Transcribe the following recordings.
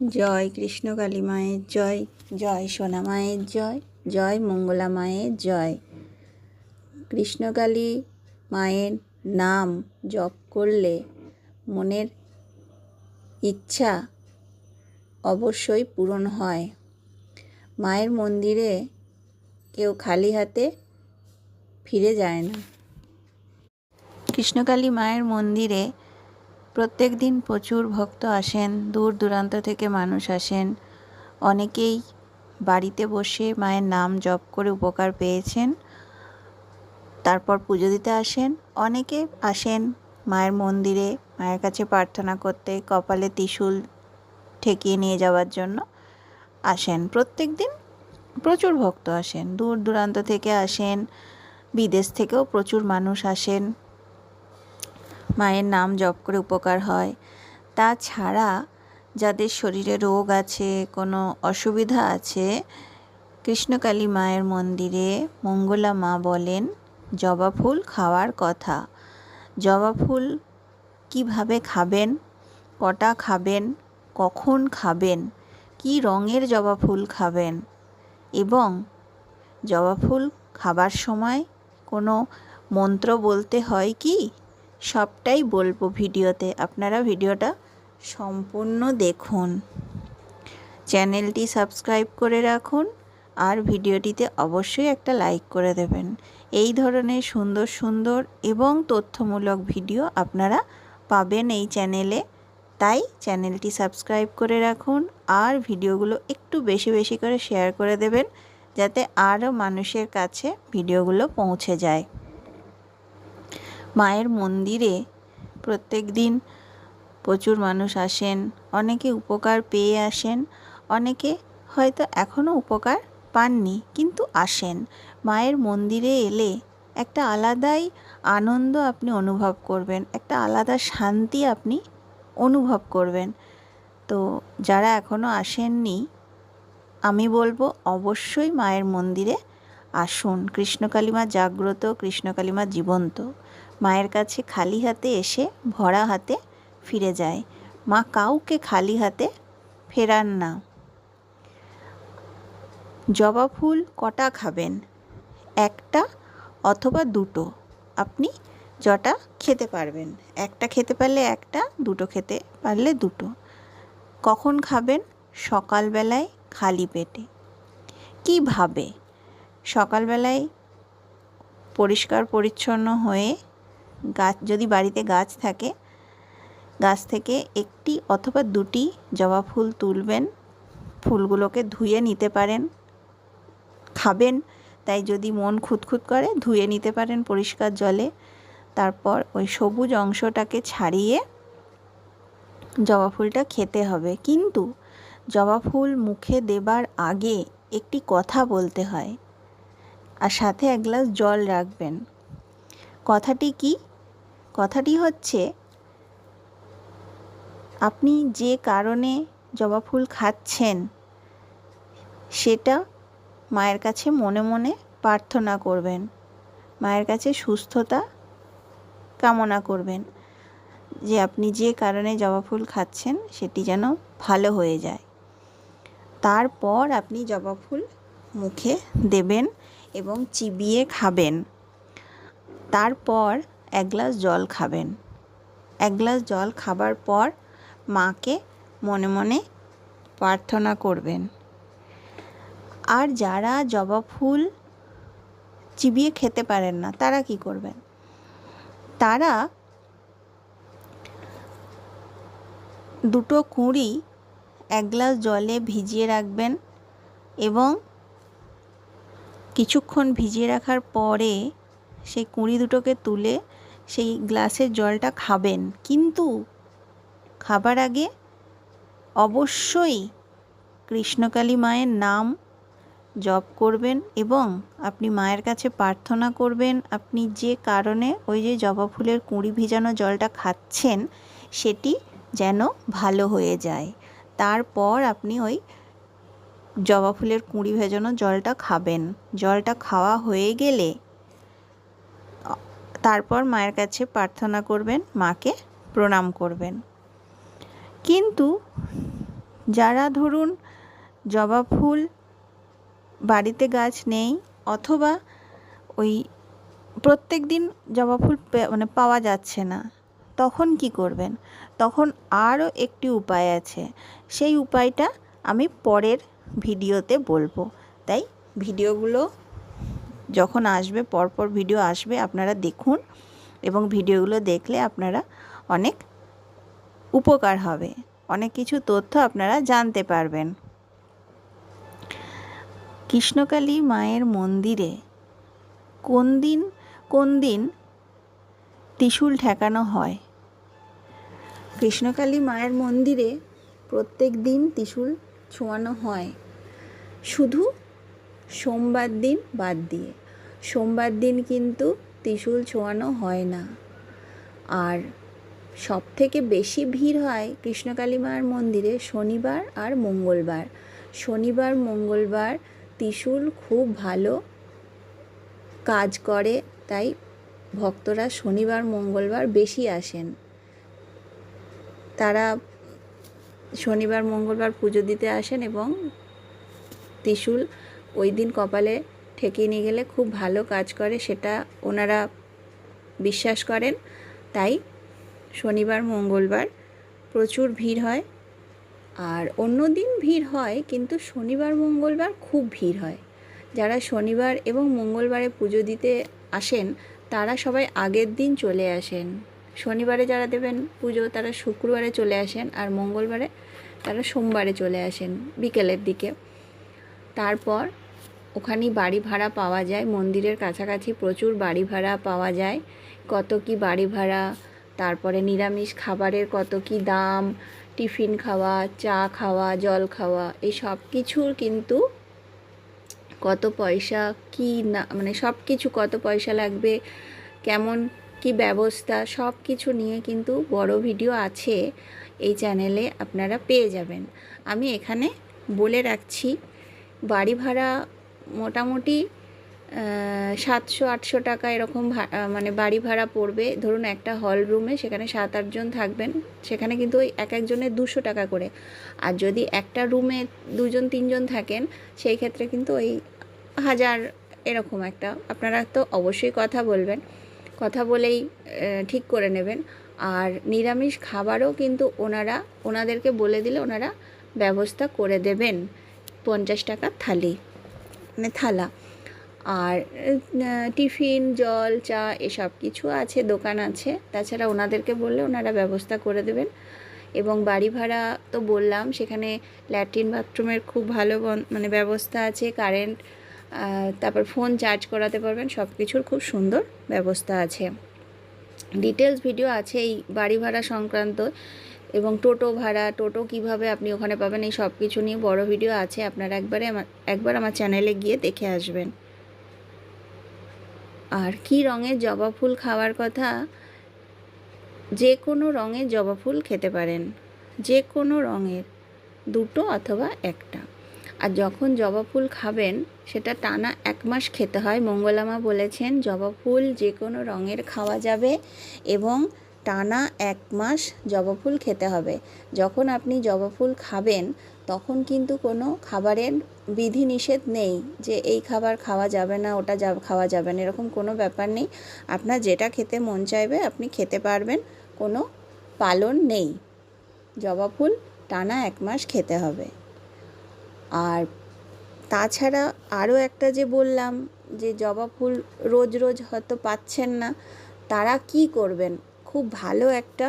জয় কৃষ্ণ কালী মায়ের জয় জয় সোনা মায়ের জয় জয় মঙ্গলা মায়ের জয়। কৃষ্ণকালী মায়ের নাম জপ করলে মনের ইচ্ছা অবশ্যই পূরণ হয়। মায়ের মন্দিরে কেউ খালি হাতে ফিরে যায় না। কৃষ্ণকালী মায়ের মন্দিরে প্রত্যেক দিন প্রচুর ভক্ত আসেন, দূর দূরান্ত থেকে মানুষ আসেন। অনেকেই বাড়িতে বসে মায়ের নাম জপ করে উপকার পেয়েছেন, তারপর পুজো দিতে আসেন। অনেকে আসেন মায়ের মন্দিরে, মায়ের কাছে প্রার্থনা করতে, কপালে ত্রিশূল ঠেকিয়ে নিয়ে যাওয়ার জন্য আসেন। প্রত্যেক দিন প্রচুর ভক্ত আসেন, দূর দূরান্ত থেকে আসেন, বিদেশ থেকেও প্রচুর মানুষ আসেন। মায়ের নাম জপ করে উপকার হয়। তাছাড়া যাদের শরীরে রোগ আছে, কোনো অসুবিধা আছে, কৃষ্ণকালী মায়ের মন্দিরে মঙ্গলা মা বলেন, জবা ফুল খাওয়ার কথা। জবা ফুল কীভাবে খাবেন? কটা খাবেন? কখন খাবেন? কি রঙের জবা ফুল খাবেন? এবং জবা ফুল খাবার সময় কোনো মন্ত্র বলতে হয় কি? সবটাই বলব ভিডিওতে। আপনারা ভিডিওটা সম্পূর্ণ দেখুন। চ্যানেলটি সাবস্ক্রাইব করে রাখুন আর ভিডিওটিতে অবশ্যই একটা লাইক করে দেবেন। এই ধরনের সুন্দর সুন্দর এবং তথ্যমূলক ভিডিও আপনারা পাবেন এই চ্যানেলে। তাই চ্যানেলটি সাবস্ক্রাইব করে রাখুন আর ভিডিওগুলো একটু বেশি বেশি করে শেয়ার করে দেবেন, যাতে আরও মানুষের কাছে ভিডিওগুলো পৌঁছে যায়। মায়ের মন্দিরে প্রত্যেক দিন প্রচুর মানুষ আসেন, অনেকে উপকার পেয়ে আসেন, অনেকে হয়তো এখনও উপকার পাননি, কিন্তু আসেন। মায়ের মন্দিরে এলে একটা আলাদাই আনন্দ আপনি অনুভব করবেন, একটা আলাদা শান্তি আপনি অনুভব করবেন। তো যারা এখনও আসেননি, আমি বলব অবশ্যই মায়ের মন্দিরে আসুন, কৃষ্ণকালীমা জাগ্রত, কৃষ্ণকালীমা জীবন্ত। মায়ের কাছে খালি হাতে এসে ভরা হাতে ফিরে যায়। মা কাউকে খালি হাতে ফেরান না। জবা ফুল কটা খাবেন? একটা অথবা দুটো। আপনি যটা খেতে পারবেন। একটা খেতে পারলে একটা, দুটো খেতে পারলে দুটো। কখন খাবেন? সকালবেলায় খালি পেটে। কীভাবে সকালবেলায় পরিষ্কার পরিচ্ছন্ন হয়ে গাছ, যদি বাড়িতে গাছ থাকে, গাছ থেকে একটি অথবা দুটি জবা ফুল তুলবেন। ফুলগুলোকে ধুয়ে নিতে পারেন, খাবেন। তাই যদি মন খুঁতখুত করে, ধুয়ে নিতে পারেন পরিষ্কার জলে। তারপর ওই সবুজ অংশটাকে ছাড়িয়ে জবা ফুলটা খেতে হবে। কিন্তু জবা ফুল মুখে দেবার আগে একটি কথা বলতে হয়। আর সাথে এক গ্লাস জল রাখবেন। কথাটি কি? কথাটি হচ্ছে, আপনি যে কারণে জবা ফুল খাচ্ছেন, সেটা মায়ের কাছে মনে মনে প্রার্থনা করবেন। মায়ের কাছে সুস্থতা কামনা করবেন যে আপনি যে কারণে জবা ফুল খাচ্ছেন, সেটি যেন ভালো হয়ে যায়। তারপর আপনি জবা ফুল মুখে দেবেন এবং চিবিয়ে খাবেন। তারপর এক গ্লাস জল খাবেন। এক গ্লাস জল খাবার পর মাকে মনে মনে প্রার্থনা করবেন। আর যারা জবা ফুল চিবিয়ে খেতে পারেন না, তারা কি করবেন? তারা দুটো কুঁড়ি এক গ্লাস জলে ভিজিয়ে রাখবেন এবং কিছুক্ষণ ভিজিয়ে রাখার পরে সেই কুঁড়ি দুটোকে তুলে সেই গ্লাসের জলটা খাবেন। কিন্তু খাবার আগে অবশ্যই কৃষ্ণকালী মায়ের নাম জপ করবেন এবং আপনি মায়ের কাছে প্রার্থনা করবেন, আপনি যে কারণে ওই যে জবা ফুলের কুঁড়ি ভিজানো জলটা খাচ্ছেন, সেটি যেন ভালো হয়ে যায়। তারপর আপনি ওই জবা ফুলের কুঁড়ি ভেজানো জলটা খাবেন। জলটা খাওয়া হয়ে গেলে, তারপর মায়ের কাছে প্রার্থনা করবেন, মাকে প্রণাম করবেন। কিন্তু যারা ধরুন জবা ফুল বাড়িতে গাছ নেই অথবা ওই প্রত্যেক দিন জবা ফুল মানে পাওয়া যাচ্ছে না, তখন কি করবেন? তখন আরও একটি উপায় আছে। সেই উপায়টা আমি পরের ভিডিওতে বলব। তাই ভিডিওগুলো যখন আসবে, পরপর ভিডিও আসবে, আপনারা দেখুন এবং ভিডিওগুলো দেখলে আপনারা অনেক উপকার হবে। অনেক কিছু তথ্য আপনারা জানতে পারবেন। কৃষ্ণকালী মায়ের মন্দিরে কোন দিন কোন দিন ত্রিশূল ঠেকানো হয়? কৃষ্ণকালী মায়ের মন্দিরে প্রত্যেক দিন ত্রিশূল ছোঁয়ানো হয়। শুধু সোমবার দিন বাদ দিয়ে। সোমবার দিন কিন্তু ত্রিশূল ছোঁয়ানো হয় না। আর সব থেকে বেশি ভিড় হয় কৃষ্ণকালী মায়ের মন্দিরে শনিবার আর মঙ্গলবার। শনিবার, মঙ্গলবার ত্রিশূল খুব ভালো কাজ করে, তাই ভক্তরা শনিবার, মঙ্গলবার বেশি আসেন। তারা শনিবার, মঙ্গলবার পুজো দিতে আসেন এবং ত্রিশূল ওই দিন কপালে ঠেকিয়ে নিয়ে গেলে খুব ভালো কাজ করে, সেটা ওনারা বিশ্বাস করেন। তাই শনিবার, মঙ্গলবার প্রচুর ভিড় হয়। আর অন্য দিন ভিড় হয়, কিন্তু শনিবার, মঙ্গলবার খুব ভিড় হয়। যারা শনিবার এবং মঙ্গলবারে পুজো দিতে আসেন, তারা সবাই আগের দিন চলে আসেন। শনিবারে যারা দেবেন পুজো, তারা শুক্রবারে চলে আসেন, আর মঙ্গলবারে তারা সোমবারে চলে আসেন, বিকেলের দিকে। তারপর ওখানেই বাড়ি ভাড়া পাওয়া যায়। মন্দিরের কাছাকাছি প্রচুর বাড়ি ভাড়া পাওয়া যায়। কত কি বাড়ি ভাড়া, তারপরে নিরামিষ খাবারের কত কি দাম, টিফিন খাওয়া, চা খাওয়া, জল খাওয়া, এই সব কিছুর কিন্তু কত পয়সা, কি না মানে সব কিছু কত পয়সা লাগবে, কেমন কি ব্যবস্থা, সব কিছু নিয়ে কিন্তু বড় ভিডিও আছে। এই চ্যানেলে আপনারা পেয়ে যাবেন। আমি এখানে বলে রাখছি বাড়ি ভাড়া মোটামুটি সাতশো, আটশো টাকা এরকম মানে বাড়ি ভাড়া পড়বে। ধরুন একটা হল রুমে সেখানে সাত আটজন থাকবেন, সেখানে কিন্তু ওই এক একজনের দুশো টাকা করে। আর যদি একটা রুমে দুজন, তিনজন থাকেন, সেই ক্ষেত্রে কিন্তু ওই হাজার এরকম একটা। আপনারা তো অবশ্যই কথা বলবেন, কথা বলেই ঠিক করে নেবেন। আর নিরামিষ খাবারও কিন্তু ওনারা, ওনাদেরকে বলে দিলে ওনারা ব্যবস্থা করে দেবেন। পঞ্চাশ টাকা থালি মানে থালা। আর টিফিন, জল, চা এসব কিছু আছে, দোকান আছে। তাছাড়া ওনাদেরকে বললে ওনারা ব্যবস্থা করে দেবেন। এবং বাড়ি ভাড়া তো বললাম, সেখানে ল্যাট্রিন বাথরুমের খুব ভালো মানে ব্যবস্থা আছে, কারেন্ট তারপর ফোন চার্জ করাতে পারবেন, সব কিছুর খুব সুন্দর ব্যবস্থা আছে। ডিটেলস ভিডিও আছে এই বাড়ি ভাড়া সংক্রান্ত। এবং টোটো ভাড়া, টোটো কীভাবে আপনি ওখানে পাবেন, এই সব কিছু নিয়ে বড় ভিডিও আছে। আপনারা একবারে একবার আমার চ্যানেলে গিয়ে দেখে আসবেন। আর কি রঙের জবা ফুল খাওয়ার কথা? যে কোনো রঙের জবা ফুল খেতে পারেন। যে কোনো রঙের, দুটো অথবা একটা। আর যখন জবা ফুল খাবেন, সেটা টানা এক মাস খেতে হয়। মঙ্গলামা বলেছেন, জবা ফুল যে কোনো রঙের খাওয়া যাবে এবং টানা এক মাস জবা ফুল খেতে হবে। যখন আপনি জবা ফুল খাবেন, তখন কিন্তু কোনো খাবারের বিধি নিষেধ নেই যে এই খাবার খাওয়া যাবে না, ওটা যা, খাওয়া যাবে না, এরকম কোনো ব্যাপার নেই। আপনার যেটা খেতে মন চাইবে, আপনি খেতে পারবেন, কোনো পালন নেই। জবা ফুল টানা এক মাস খেতে হবে। আর তাছাড়া আরও একটা যে বললাম যে জবা ফুল রোজ রোজ হয়তো পাচ্ছেন না, তারা কি করবেন? খুব ভালো একটা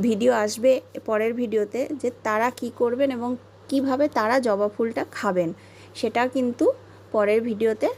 ভিডিও আসবে পরের ভিডিওতে যে তারা কি করবেন এবং কীভাবে তারা জবা ফুলটা খাবেন, সেটা কিন্তু পরের ভিডিওতে